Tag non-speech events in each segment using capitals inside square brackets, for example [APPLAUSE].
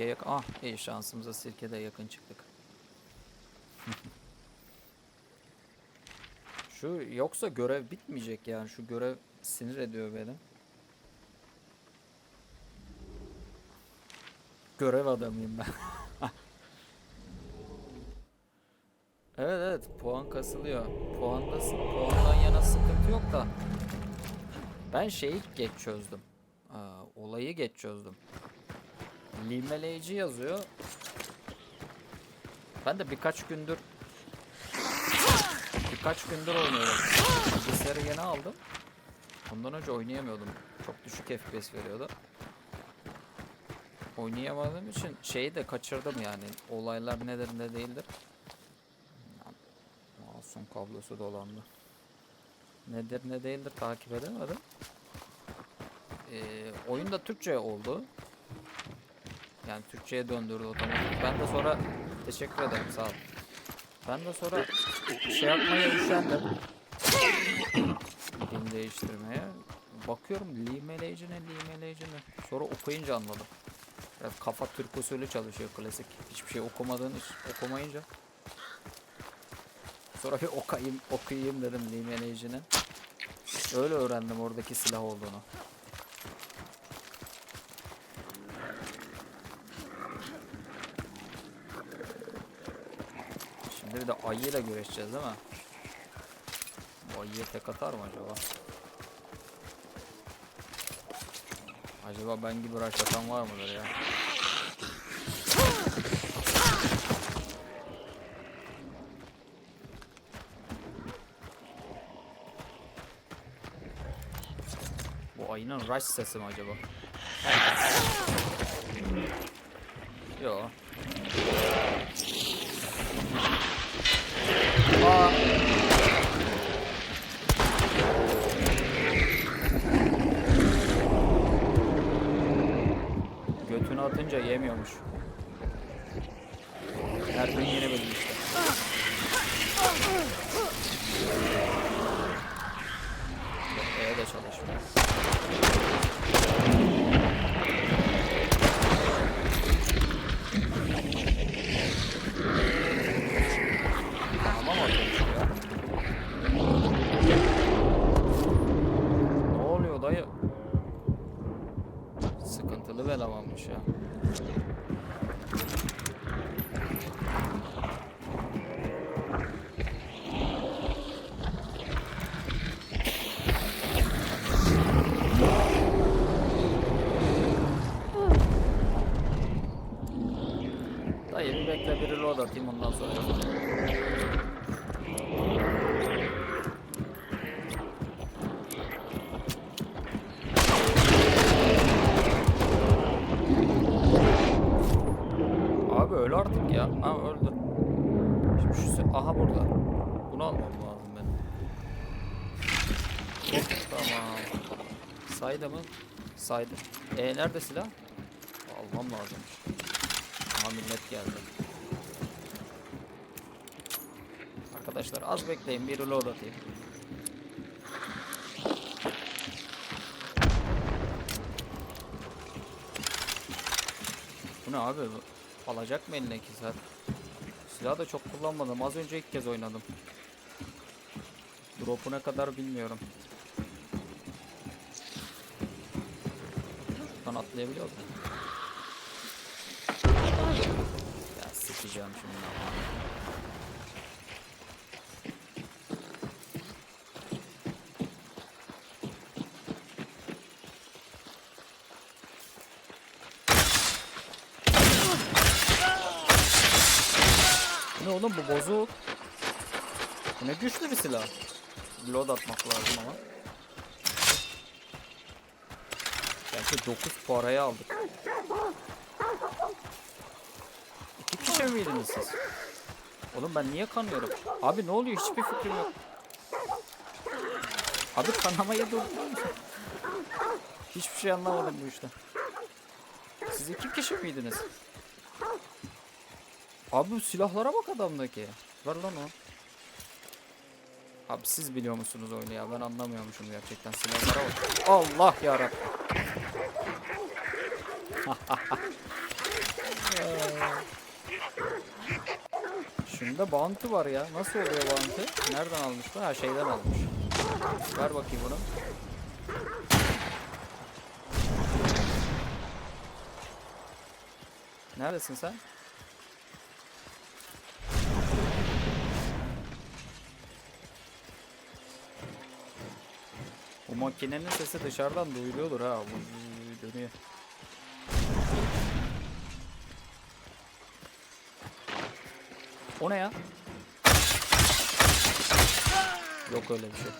sirke yak... Ah iyi şansımıza sirkede yakın çıktık. [LAUGHS] Şu yoksa görev bitmeyecek yani. Şu görev sinir ediyor beni. Görev adamıyım ben. [LAUGHS] evet evet puan kasılıyor. Puanda, puandan yana sıkıntı yok da. Ben şeyi geç çözdüm. Aa, olayı geç çözdüm. Limeleyici yazıyor. Ben de birkaç gündür birkaç gündür oynuyorum. Bilgisayarı yeni aldım. Ondan önce oynayamıyordum. Çok düşük FPS veriyordu. Oynayamadığım için şeyi de kaçırdım yani. Olaylar nedir ne değildir. Mouse'un kablosu dolandı. Nedir ne değildir takip edemedim. Ee, oyun da Türkçe oldu. Yani Türkçe'ye döndürdü otomatik. Ben de sonra teşekkür ederim sağ ol. Ben de sonra şey yapmaya üşendim. Dil değiştirmeye. Bakıyorum limeleyici ne limeleyici ne. Sonra okuyunca anladım. Biraz kafa Türk usulü çalışıyor klasik. Hiçbir şey okumadığın iş okumayınca. Sonra bir okuyayım, okuyayım dedim limeleyicini. Öyle öğrendim oradaki silah olduğunu. Bir de ayıyla güreşeceğiz değil mi? Bu ayıya tek atar mı acaba? Acaba ben gibi rush atan var mıdır ya? Bu ayının rush sesi mi acaba? Yo. Aa. Götünü atınca yemiyormuş. Her gün yeni bölüm işte. E de çalışmıyor. Tamam atıyormuş ya. Ne oluyor dayı? Sıkıntılı bir elemanmış ya. Dayı bir atayım ondan sonra. Abi öl artık ya. Ha öldü. Şimdi şu aha burada. Bunu almam lazım. Hop, tamam. Saydı mı? Saydı. E nerede silah? Almam lazım. Aha millet geldi. Arkadaşlar az bekleyin bir reload atayım. Bu ne abi? Alacak mı eline 2 saat? Silahı da çok kullanmadım. Az önce ilk kez oynadım. Drop'u ne kadar bilmiyorum. Buradan atlayabiliyor muyum? Ya sikeceğim şimdi. Ne oğlum bu bozuk. Bu ne güçlü bir silah. Load atmak lazım ama. Belki 9 paraya aldık. İki kişi miydiniz siz? Oğlum ben niye kanıyorum? Abi ne oluyor? Hiçbir fikrim yok. Abi kanamayı durdurur musun? Hiçbir şey anlamadım bu işte. Siz iki kişi miydiniz? Abi silahlara bak adamdaki. Ver lan o. Abi siz biliyor musunuz oyunu ya? Ben anlamıyormuşum gerçekten silahlara bak. Allah yarabbim. [LAUGHS] Şunda bounty var ya. Nasıl oluyor bounty? Nereden almış bu? Ha şeyden almış. Ver bakayım bunu. Neredesin sen? Makinenin sesi dışarıdan duyuluyordur ha. Dönüyor. O ne ya? Yok öyle bir şey.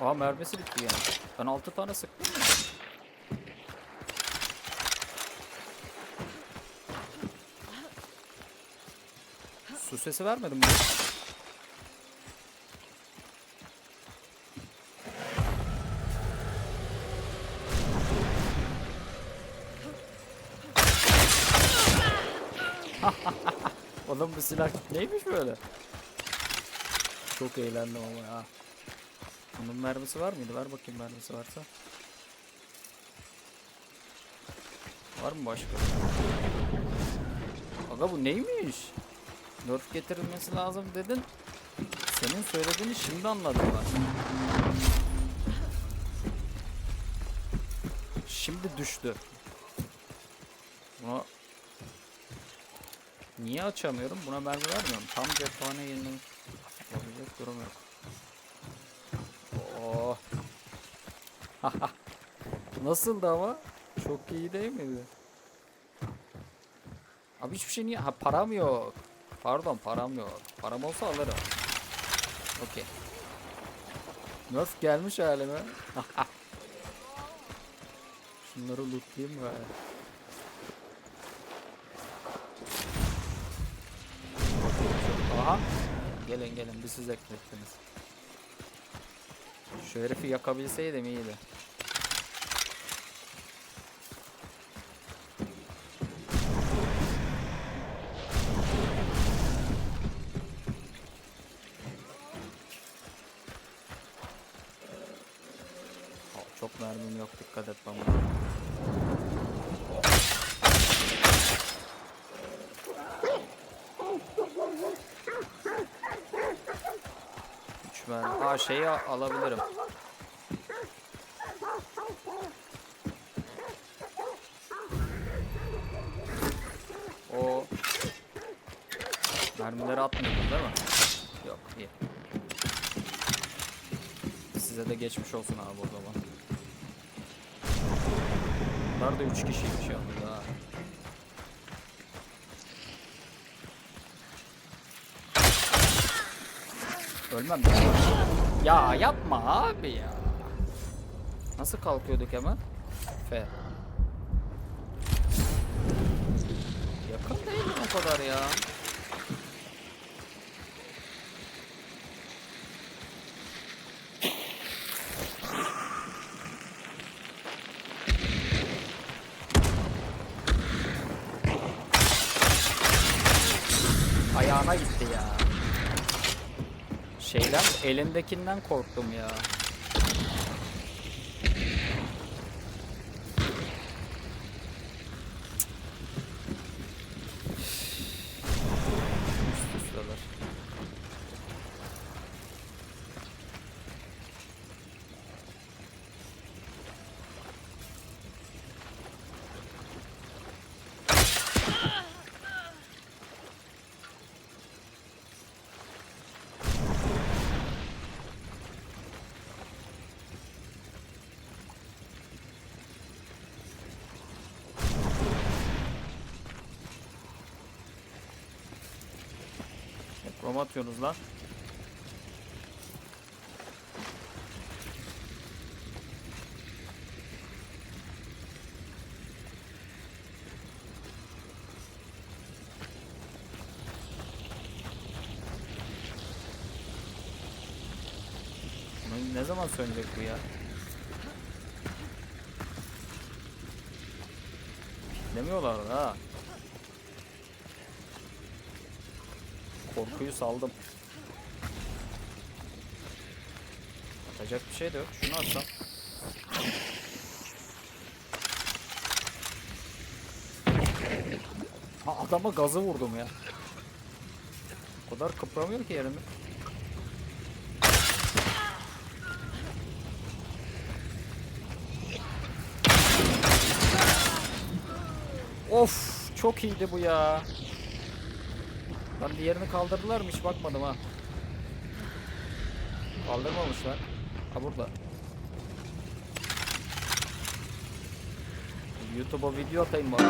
Aa mermisi bitti yani. Ben 6 tane sıktım? Su sesi vermedim mi? Oğlum bu silah neymiş böyle? Çok eğlendim ama ya. Bunun mermisi var mıydı? Ver bakayım mermisi varsa. Var mı başka? Aga bu neymiş? Nerf getirilmesi lazım dedin. Senin söylediğini şimdi anladım ben. Şimdi düştü. Buna Niye açamıyorum? Buna mermi vermiyorum. Tam cephane yerine yapabilecek durum yok. Oh. [LAUGHS] Nasıldı ama? Çok iyi değil miydi? Abi hiçbir şey niye? Ha param yok. Pardon param yok. Param olsa alırım. Okey. Nerf gelmiş halime. [LAUGHS] Şunları lootlayayım bari. Aha. Gelin gelin bir siz eklettiniz. Şu herifi yakabilseydim iyiydi. Çok mermim yok dikkat et bana. Mermi. Aa şeyi alabilirim. O mermileri atmıyordun değil mi? Yok iyi. Size de geçmiş olsun abi o zaman. Bunlar da 3 kişiymiş yalnız ha. Ölmem ya. Ya yapma abi ya. Nasıl kalkıyorduk hemen? F. Yakın değil o kadar ya? Ayağına gitti ya. Şeyden elindekinden korktum ya. Roma atıyorsunuz lan. Ne zaman sönecek bu ya? Demiyorlar ha. Korkuyu saldım. Atacak bir şey de yok. Şunu atsam. Ha, adama gazı vurdum ya. O kadar kıpramıyor ki yerimi. Of çok iyiydi bu ya. Lan diğerini kaldırdılar mı hiç bakmadım ha. Kaldırmamışlar. Ha burada. YouTube'a video atayım bak.